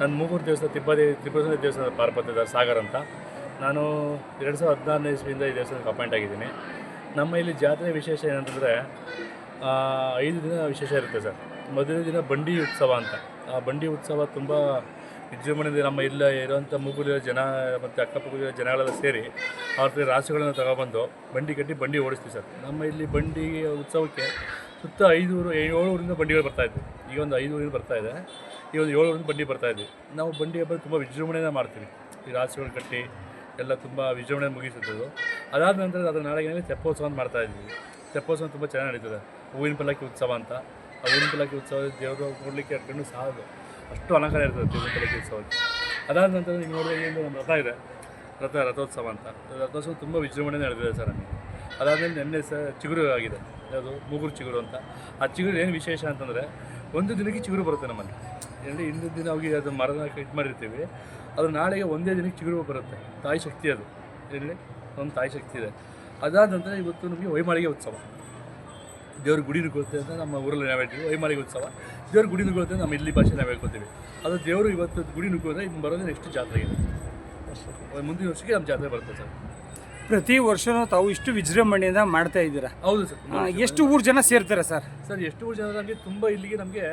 ನನ್ನ ಮೂಗೂರು ದೇವಸ್ಥಾನ ತಿಬ್ಬದೇ ತ್ರಿಪುರ ದೇವಸ್ಥಾನ ಪಾರ್ಪತ್ಯದ ಸಾಗರ್ ಅಂತ. ನಾನು ಎರಡು ಸಾವಿರದ ಹದಿನಾರನೇ ಇಸ್ವಿಯಿಂದ ಈ ದೇವಸ್ಥಾನಕ್ಕೆ ಅಪಾಯಿಂಟ್ ಆಗಿದ್ದೀನಿ. ನಮ್ಮ ಇಲ್ಲಿ ಜಾತ್ರೆ ವಿಶೇಷ ಏನಂತಂದರೆ ಐದು ದಿನ ವಿಶೇಷ ಇರುತ್ತೆ ಸರ್. ಮೊದಲನೇ ದಿನ ಬಂಡಿ ಉತ್ಸವ ಅಂತ. ಆ ಬಂಡಿ ಉತ್ಸವ ತುಂಬ ವಿಜೃಂಭಣೆಯಿಂದ ನಮ್ಮ ಇಲ್ಲ ಇರುವಂಥ ಮೂಗೂರಿನ ಜನ ಮತ್ತು ಅಕ್ಕಪಕ್ಕದ ಜನಗಳೆಲ್ಲ ಸೇರಿ ಅವ್ರ ರಾಸುಗಳನ್ನು ತಗೊಬಂದು ಬಂಡಿ ಕಟ್ಟಿ ಬಂಡಿ ಓಡಿಸ್ತೀವಿ ಸರ್. ನಮ್ಮ ಇಲ್ಲಿ ಬಂಡಿ ಉತ್ಸವಕ್ಕೆ ಸುತ್ತ ಐದೂರು ಏಳು ಊರಿಂದ ಬಂಡಿಗಳು ಬರ್ತಾಯಿದ್ವಿ ಈಗ ಒಂದು ಐದು ಊರಿಂದ ಬರ್ತಾ ಇದೆ. ಈ ಒಂದು ಏಳು ಊರಿಂದ ಬಂಡಿ ಬರ್ತಾ ಇದ್ವಿ ನಾವು ಬಂಡಿ ಹಬ್ಬ ತುಂಬ ವಿಜೃಂಭಣೆಯಿಂದ ಮಾಡ್ತೀವಿ. ಈ ರಾಸುಗಳು ಕಟ್ಟಿ ಎಲ್ಲ ತುಂಬ ವಿಜೃಂಭಣೆ ಮುಗಿಸಿದ್ದು ಅದಾದ ನಂತರ ಅದರ ನಾಳೆಗೆ ತೆಪ್ಪೋತ್ಸವ ಅಂತ ಮಾಡ್ತಾ ಇದ್ವಿ ತೆಪ್ಪೋತ್ಸವ ತುಂಬ ಚೆನ್ನಾಗಿ ನಡೀತದೆ. ಹೂವಿನ ಪಲ್ಲಕ್ಕಿ ಉತ್ಸವ ಅಂತ. ಆ ಹೂವಿನ ಪಲ್ಲಕ್ಕಿ ಉತ್ಸವ ದೇವರು ನೋಡಲಿಕ್ಕೆ ಕಣ್ಣು ಸಾಲದು. ಅಷ್ಟು ಅಲಂಕಾರ ಇರ್ತದೆ ಹೂವಿನ ಪಲ್ಲಕ್ಕಿ ಉತ್ಸವಕ್ಕೆ ಅದಾದ ನಂತರ ನೀವು ನೋಡಿದ್ರೆ ನಮ್ಮ ರಥ ಇದೆ. ರಥ, ರಥೋತ್ಸವ ಅಂತ. ರಥೋತ್ಸವ ತುಂಬ ವಿಜೃಂಭಣೆ ನಡೆದಿದೆ ಸರ್ ನಮಗೆ. ಅದಾದಮೇಲೆ ನಿನ್ನೆ ಸಹ ಚಿಗುರು ಆಗಿದೆ. ಯಾವುದು? ಮೂಗುರು ಚಿಗುರು ಅಂತ. ಆ ಚಿಗುರು ಏನು ವಿಶೇಷ ಅಂತಂದರೆ ಒಂದು ದಿನಕ್ಕೆ ಚಿಗುರು ಬರುತ್ತೆ ನಮ್ಮಲ್ಲಿ. ಏನಂದರೆ ಹಿಂದಿನ ದಿನ ಹೋಗಿ ಅದು ಮರದ ಇದು ಮಾಡಿರ್ತೀವಿ. ಅದು ನಾಳೆಗೆ ಒಂದೇ ದಿನಕ್ಕೆ ಚಿಗುರು ಬರುತ್ತೆ. ತಾಯಿ ಶಕ್ತಿ ಅದು. ಏನಿದೆ? ಒಂದು ತಾಯಿ ಶಕ್ತಿ ಇದೆ. ಅದಾದ ನಂತರ ಇವತ್ತು ನಮಗೆ ವೈಮಾಳಿಗೆ ಉತ್ಸವ. ದೇವ್ರ ಗುಡಿ ನುಗ್ಗುತ್ತೆ ಅಂತ ನಮ್ಮ ಊರಲ್ಲಿ ನಾವು ಹೇಳ್ತೀವಿ. ವೈಮಾಳಿಗೆ ಉತ್ಸವ. ದೇವ್ರ ಗುಡಿ ನುಗ್ಗುತ್ತೆ ನಮ್ಮ ಇಲ್ಲಿ ಭಾಷೆ ನಾವು ಹೇಳ್ಕೊತೀವಿ. ಅದು ದೇವರು ಇವತ್ತು ಗುಡಿ ನುಗ್ಗೋದ್ರೆ ಇನ್ನು ಬರೋದು ನೆಕ್ಸ್ಟ್ ಜಾತ್ರೆಗೆ ಮುಂದಿನ ವರ್ಷಕ್ಕೆ ನಮ್ಮ ಜಾತ್ರೆ ಬರುತ್ತೆ ಸರ್. ಪ್ರತಿ ವರ್ಷನೂ ತಾವು ಇಷ್ಟು ವಿಜೃಂಭಣೆಯಿಂದ ಮಾಡ್ತಾ ಇದ್ದೀರಾ? ಹೌದು ಸರ್. ಎಷ್ಟು ಊರು ಜನ ಸೇರ್ತಾರೆ ಸರ್? ಸರ್ ಎಷ್ಟು ಊರು ಜನ ನಮಗೆ ತುಂಬ ಇಲ್ಲಿಗೆ ನಮಗೆ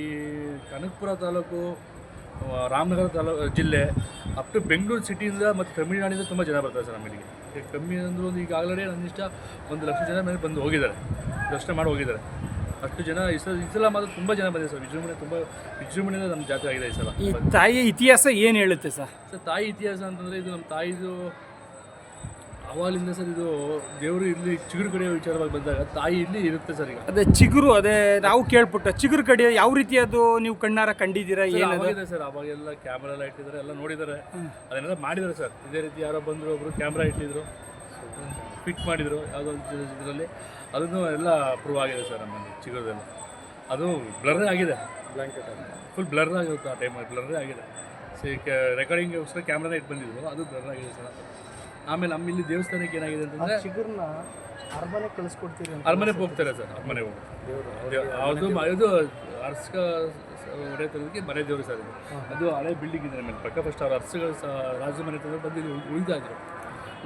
ಈ ಕನಕಪುರ ತಾಲೂಕು ರಾಮನಗರ ತಾಲೂಕು ಜಿಲ್ಲೆ ಅಪ್ ಟು ಬೆಂಗಳೂರು ಸಿಟಿಯಿಂದ ಮತ್ತು ತಮಿಳುನಾಡಿಂದ ತುಂಬ ಜನ ಬರ್ತಾರೆ ಸರ್ ನಮಗೆ ಕಮ್ಮಿ ಅಂದರೂ ಒಂದು ಈಗ ನನ್ನಿಷ್ಟ ಒಂದು ಲಕ್ಷ ಜನ ಮೇಲೆ ಬಂದು ಹೋಗಿದ್ದಾರೆ. ದರ್ಶನ ಮಾಡಿ ಹೋಗಿದ್ದಾರೆ. ಅಷ್ಟು ಜನ ಈ ಸಲ ಈ ಸಲ ಮಾತ್ರ ತುಂಬ ಜನ ಬಂದಿದೆ ಸರ್. ವಿಜೃಂಭಣೆ ತುಂಬ ವಿಜೃಂಭಣೆಯಿಂದ ನಮ್ಮ ಜಾತ್ರೆ ಆಗಿದೆ ಈ ಸಲ. ಈ ತಾಯಿಯ ಇತಿಹಾಸ ಏನು ಹೇಳುತ್ತೆ ಸರ್? ಸರ್ ತಾಯಿ ಇತಿಹಾಸ ಅಂತಂದರೆ ಇದು ನಮ್ಮ ತಾಯಿದು ಅವಾಗಲಿಂದ ಸರ್ ಇದು ದೇವರು ಇಲ್ಲಿ ಚಿಗುರು ಕಡೆಯ ವಿಚಾರವಾಗಿ ಬಂದಾಗ ತಾಯಿ ಇಲ್ಲಿ ಇರುತ್ತೆ ಸರ್ ಈಗ. ಅದೇ ಚಿಗುರು ಅದೇ ನಾವು ಕೇಳ್ಬಿಟ್ಟ ಚಿಗುರು ಕಡೆ ಯಾವ ರೀತಿ ಅದು ನೀವು ಕಣ್ಣಾರ ಕಂಡಿದ್ದೀರಾ ಏನು ಸರ್ ಅವಾಗೆಲ್ಲ ಕ್ಯಾಮ್ರಾ ಎಲ್ಲ ಇಟ್ಟಿದ್ದಾರೆ ಎಲ್ಲ ನೋಡಿದ್ದಾರೆ. ಅದನ್ನೆಲ್ಲ ಮಾಡಿದ್ದಾರೆ ಸರ್. ಇದೇ ರೀತಿ ಯಾರೋ ಬಂದರು ಒಬ್ರು ಕ್ಯಾಮ್ರಾ ಇಟ್ಟಿದ್ರು. ಫಿಟ್ ಮಾಡಿದರು ಯಾವುದೋ ಒಂದು ಇದರಲ್ಲಿ. ಅದನ್ನು ಎಲ್ಲ ಪ್ರೂವ್ ಆಗಿದೆ ಸರ್ ನಮ್ಮಲ್ಲಿ ಚಿಗುರದೆಲ್ಲ. ಅದು ಬ್ಲರ್ ಆಗಿದೆ. ಬ್ಲ್ಯಾಂಕೆಟ್ ಫುಲ್ ಬ್ಲರ್ ಆಗಿರುತ್ತೆ ಆ ಟೈಮಲ್ಲಿ ಬ್ಲರ್ ಆಗಿದೆ. ಸಿ ರೆಕಾರ್ಡಿಂಗ್ಗೋಸ್ಕರ ಕ್ಯಾಮ್ರಾನೇ ಇಟ್ಟು ಬಂದಿದ್ರು ಅದು ಬ್ಲರ್ ಆಗಿದೆ ಸರ್. ಆಮೇಲೆ ನಮ್ಮ ಇಲ್ಲಿ ದೇವಸ್ಥಾನಕ್ಕೆ ಏನಾಗಿದೆ ಅಂತಂದ್ರೆ ಚಿಗುರ್ನ ಅರಮನೆ ಕಳಿಸ್ಕೊಡ್ತೀರಿ ಅರಮನೆಗೆ ಹೋಗ್ತಾರೆ ಸರ್ ಅರಮನೆ ಹೋಗ್ತಾರೆ ಅದು ಇದು ಅರ್ಸ್ಕ ಹೊಡೆಯೋದಕ್ಕೆ ಮನೆ ದೇವರು ಸರ್ ಇದು. ಅದು ಹಳೆ ಬಿಲ್ಡಿಂಗ್ ಇದೆ ಮೇಲೆ ಪಕ್ಕ ಫಸ್ಟ್ ಅವ್ರ ಅರ್ಸಗಳು ಸಹ ರಾಜ ಮನೆ ತಂದ್ರೆ ಬಂದು ಇಲ್ಲಿ ಉಳಿದಾದ್ರು.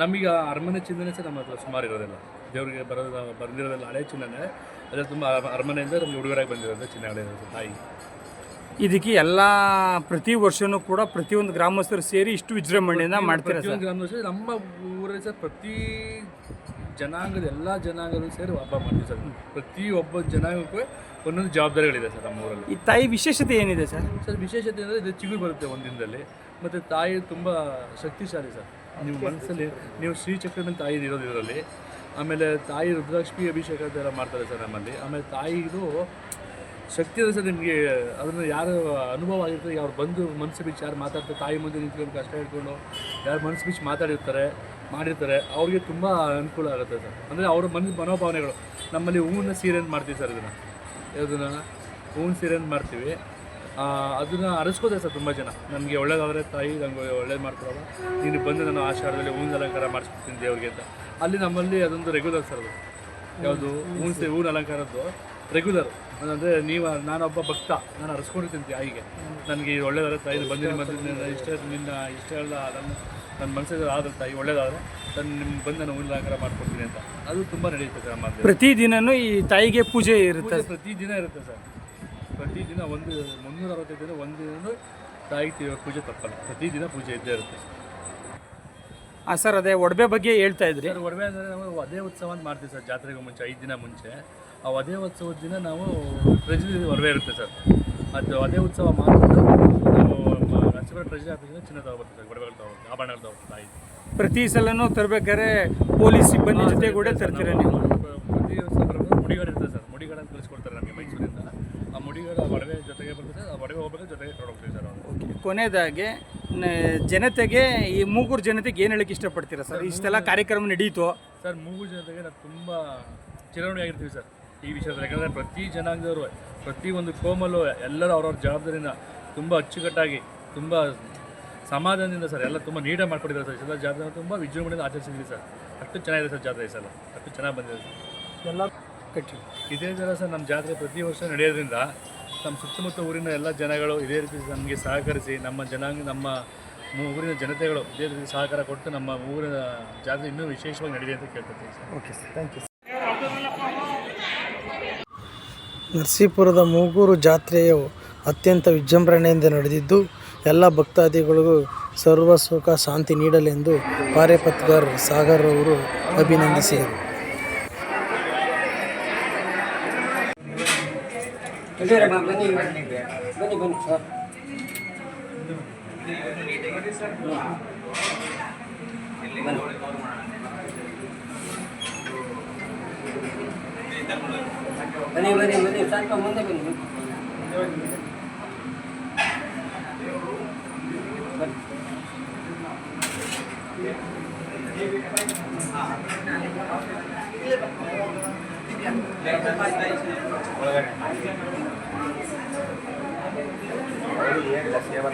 ನಮಗೆ ಅರಮನೆ ಚಿಂತನೆ ಸರ್ ನಮ್ಮ ಹತ್ರ ಸುಮಾರು ಇರೋದಿಲ್ಲ. ದೇವರಿಗೆ ಬರೋದು ಬಂದಿರೋದಿಲ್ಲ ಹಳೆ ಚಿನ್ನನೇ ಅದೇ ತುಂಬ ಅರಮನೆಯಿಂದ ನಮಗೆ ಹುಡುಗರಾಗಿ ಬಂದಿರೋದು ಚಿನ್ನ ಹಳೆ ಇರೋದು ತಾಯಿ. ಇದಕ್ಕೆ ಎಲ್ಲ ಪ್ರತಿ ವರ್ಷನೂ ಕೂಡ ಪ್ರತಿಯೊಂದು ಗ್ರಾಮಸ್ಥರು ಸೇರಿ ಇಷ್ಟು ವಿಜೃಂಭಣೆಯಿಂದ ಮಾಡ್ತಾರೆ ಸರ್. ನಮ್ಮ ಊರಲ್ಲಿ ಸರ್ ಪ್ರತಿ ಜನಾಂಗದ ಎಲ್ಲ ಜನಾಂಗದಲ್ಲೂ ಸೇರಿ ಹಬ್ಬ ಮಾಡ್ತೀವಿ ಸರ್. ಪ್ರತಿ ಒಬ್ಬ ಜನಾಂಗಕ್ಕೂ ಒಂದೊಂದು ಜವಾಬ್ದಾರಿಗಳಿದೆ ಸರ್ ನಮ್ಮ ಊರಲ್ಲಿ. ಈ ತಾಯಿ ವಿಶೇಷತೆ ಏನಿದೆ ಸರ್? ಸರ್ ವಿಶೇಷತೆ ಅಂದರೆ ಇದು ಚಿಗುರು ಬರುತ್ತೆ ಒಂದಿನದಲ್ಲಿ ದಿನದಲ್ಲಿ ಮತ್ತು ತಾಯಿ ತುಂಬ ಶಕ್ತಿಶಾಲಿ ಸರ್. ನೀವು ಮನಸ್ಸಲ್ಲಿ ನೀವು ಶ್ರೀಚಕ್ರನ ತಾಯಿ ಇರೋದು ಇದರಲ್ಲಿ ಆಮೇಲೆ ತಾಯಿ ರುದ್ರಾಕ್ಷಿ ಅಭಿಷೇಕ ಅಂತ ಎಲ್ಲ ಮಾಡ್ತಾರೆ ಸರ್ ನಮ್ಮಲ್ಲಿ. ಆಮೇಲೆ ತಾಯಿದು ಶಕ್ತಿ ಇದೆ ಸರ್ ನಿಮಗೆ. ಅದನ್ನು ಯಾರು ಅನುಭವ ಆಗಿರ್ತದೆ ಅವ್ರು ಬಂದು ಮನಸ್ಸು ಬಿಚ್ಚಿ ಯಾರು ಮಾತಾಡ್ತಾರೆ, ತಾಯಿ ಮುಂದೆ ನಿಂತ್ಕೊಂಡು ಕಷ್ಟ ಹೇಳ್ಕೊಂಡು ಯಾರು ಮನಸ್ಸು ಬಿಚ್ಚಿ ಮಾತಾಡಿರ್ತಾರೆ, ಮಾಡಿರ್ತಾರೆ, ಅವ್ರಿಗೆ ತುಂಬ ಅನುಕೂಲ ಆಗುತ್ತೆ ಸರ್. ಅಂದರೆ ಅವ್ರ ಮನ ಮನೋಭಾವನೆಗಳು. ನಮ್ಮಲ್ಲಿ ಹೂವಿನ ಸೀರೆಯನ್ನು ಮಾಡ್ತೀವಿ ಸರ್ ಇದನ್ನು. ಯಾವುದನ್ನು? ಹೂವಿನ ಸೀರೆಯನ್ನು ಮಾಡ್ತೀವಿ. ಅದನ್ನು ಅರಸ್ಕೋತಾರೆ ಸರ್ ತುಂಬ ಜನ. ನಮಗೆ ಒಳ್ಳೇದಾದರೆ ತಾಯಿ ನನಗೆ ಒಳ್ಳೇದು ಮಾಡ್ತಾರಲ್ಲ ನೀನು ಬಂದು ನಾನು ಆಷಾಢದಲ್ಲಿ ಹೂವಿನ ಅಲಂಕಾರ ಮಾಡಿಸ್ಕೊಡ್ತೀನಿ ದೇವ್ರಿಗೆ ಅಂತ. ಅಲ್ಲಿ ನಮ್ಮಲ್ಲಿ ಅದೊಂದು ರೆಗ್ಯುಲರ್ ಸರ್ ಅದು. ಯಾವುದು? ಹೂವಿನ ಹೂವಿನ ಅಲಂಕಾರದ್ದು. ರೆಗ್ಯುಲರ್ ಅಂದರೆ ನೀವು ನಾನೊಬ್ಬ ಭಕ್ತ ನಾನು ಅರಸ್ಕೊಂಡಿರ್ತೀನಿ ತಾಯಿಗೆ ನನಗೆ ಇದು ಒಳ್ಳೇದಾದ್ರೆ ತಾಯಿ ಬಂದಿನಿ ಬಂದಿನಿ ಇಷ್ಟ ನಿನ್ನ ಇಷ್ಟ ಎಲ್ಲ ನನ್ನ ನನ್ನ ಮನಸ್ಸಿಗೆ ಆದ್ರೆ ತಾಯಿ ಒಳ್ಳೇದಾದರೆ ನಾನು ನಿಮ್ಗೆ ಬಂದು ನಾನು ಹೂವಿನ ಮಾಡ್ಕೊಡ್ತೀನಿ ಅಂತ. ಅದು ತುಂಬ ನಡೆಯುತ್ತೆ ಸರ್ ನಮ್ಮ ಪ್ರತಿ ಪ್ರತಿದಿನನೂ ಈ ತಾಯಿಗೆ ಪೂಜೆ ಇರುತ್ತೆ ಪ್ರತಿದಿನ ಇರುತ್ತೆ ಸರ್. ಪ್ರತಿದಿನ ಒಂದು ಮುನ್ನೂರ ಅರವತ್ತೈದು ದಿನ ಒಂದು ದಿನ ತಾಯಿ ಪೂಜೆ ತಪ್ಪಲ್ಲ. ಪ್ರತಿದಿನ ಪೂಜೆ ಇದ್ದೇ ಇರುತ್ತೆ ಹಾಂ ಸರ್ ಅದೇ ಒಡವೆ ಬಗ್ಗೆ ಹೇಳ್ತಾ ಇದ್ರಿ. ಸರ್ ಒಡವೆ ಅಂದರೆ ನಾವು ವಧೆ ಉತ್ಸವ ಅಂತ ಮಾಡ್ತೀವಿ ಸರ್ ಜಾತ್ರೆಗೆ ಮುಂಚೆ ಐದು ದಿನ ಮುಂಚೆ. ಆ ವಧೆ ಉತ್ಸವದ ದಿನ ನಾವು ಟ್ರೆಜರಿ ಒಡವೆ ಇರುತ್ತೆ ಸರ್. ಅದು ವಧೆ ಉತ್ಸವ ಮಾಡಿಬಿಟ್ಟು ನಾವು ನರಸೀಪುರ ಟ್ರೆಜರಿ ಆಫೀಸಿಂದ ಚಿನ್ನ ತಗೋಬರ್ತೀವಿ ಸರ್ ಒಡವೆಗಳು ತಗೋಬರ್ತೀವಿ ಆಭರಣಗಳು ಪ್ರತಿ ಸಲನೂ ತರಬೇಕಾದ್ರೆ ಪೊಲೀಸ್ ಸಿಬ್ಬಂದಿ ಜೊತೆ ಕೂಡ ತರ್ತೀರ ನೀವು ಪ್ರತಿ ವರ್ಷ ಮುಡಿಗಾರ ಮುಡಿಗಾಡು ಇರ್ತದೆ ಸರ್ ಮುಡಿಗಾರನ್ನು ಕಳಿಸ್ಕೊಡ್ತಾರೆ ನಮಗೆ ಮೈಸೂರಿಂದ. ಆ ಮುಡಿಗಾರ ಒಡವೆ ಜೊತೆಗೆ ಬರ್ತದೆ ಆ ಒಡವೆ ಹೋಗ್ಬೇಕು ಜೊತೆಗೆ ಕರ್ಕೊಂಡು ಸರ್ ಅವರು. ಕೊನೆಯದಾಗಿ ಜನತೆಗೆ ಈ ಮೂಗೂರು ಜನತೆಗೆ ಏನು ಹೇಳಕ್ಕೆ ಇಷ್ಟಪಡ್ತೀರಾ ಸರ್? ಇಷ್ಟೆಲ್ಲ ಕಾರ್ಯಕ್ರಮ ನಡೀತು? ಸರ್ ಮೂಗೂರು ಜನತೆಗೆ ನಾವು ತುಂಬ ಚಿರಋಣಿ ಆಗಿರ್ತೀವಿ ಸರ್ ಈ ವಿಷಯದಲ್ಲಿ. ಯಾಕಂದರೆ ಪ್ರತಿ ಜನಾಂಗದವರು ಪ್ರತಿ ಒಂದು ಕೋಮಲ್ಲೂ ಎಲ್ಲರೂ ಅವ್ರವ್ರ ಜವಾಬ್ದಾರಿನ ತುಂಬ ಅಚ್ಚುಕಟ್ಟಾಗಿ ತುಂಬ ಸಮಾಧಾನದಿಂದ ಸರ್ ಎಲ್ಲ ತುಂಬ ನೀಟಾಗಿ ಮಾಡ್ಕೊಂಡಿದ್ದಾರೆ ಸರ್. ಎಲ್ಲ ಜಾತ್ರೆ ತುಂಬ ವಿಜೃಂಭಣೆಯಿಂದ ಆಚರಿಸಿದ್ವಿ ಸರ್. ಅಷ್ಟು ಚೆನ್ನಾಗಿದೆ ಸರ್ ಜಾತ್ರೆ ಸಲ. ಅಷ್ಟು ಚೆನ್ನಾಗಿ ಬಂದಿದೆ ಸರ್. ಎಲ್ಲ ಕಟ್ಟಿ ಇದೇ ಥರ ಸರ್ ನಮ್ಮ ಜಾತ್ರೆ ಪ್ರತಿ ವರ್ಷ ನಡೆಯೋದ್ರಿಂದ ನಮ್ಮ ಸುತ್ತಮುತ್ತ ಊರಿನ ಎಲ್ಲ ಜನಗಳು ಇದೇ ರೀತಿ ನಮಗೆ ಸಹಕರಿಸಿ ನಮ್ಮ ಜನಾಂಗ, ನಮ್ಮ ಊರಿನ ಜನತೆಗಳು ಇದೇ ರೀತಿ ಸಹಕಾರ ಕೊಟ್ಟು ನಮ್ಮ ಊರಿನ ಜಾತ್ರೆ ಇನ್ನೂ ವಿಶೇಷವಾಗಿ ನಡೆಯಲಿ ಅಂತ ಕೇಳ್ಕೊತೀವಿ sir. Okay sir thank you ನರಸೀಪುರದ Mugur ಜಾತ್ರೆಯು ಅತ್ಯಂತ ವಿಜೃಂಭಣೆಯಿಂದ ನಡೆದಿದ್ದು, ಎಲ್ಲ ಭಕ್ತಾದಿಗಳಿಗೂ ಸರ್ವ ಸುಖ, ಶಾಂತಿ ನೀಡಲೆಂದು ಪಾರೆಪತ್ಗಾರ್ ಸಾಗರ್ ಅವರು ಅಭಿನಂದಿಸಿದರು. Hindi, mabani. Bani, bani, sir. ಬನ್ನಿ ಬನ್ನಿ ಬನ್ನಿ ಸ್ವಲ್ಪ ಮುಂದೆ ಬನ್ನಿ ಒಳಗಡೆ Yeah, but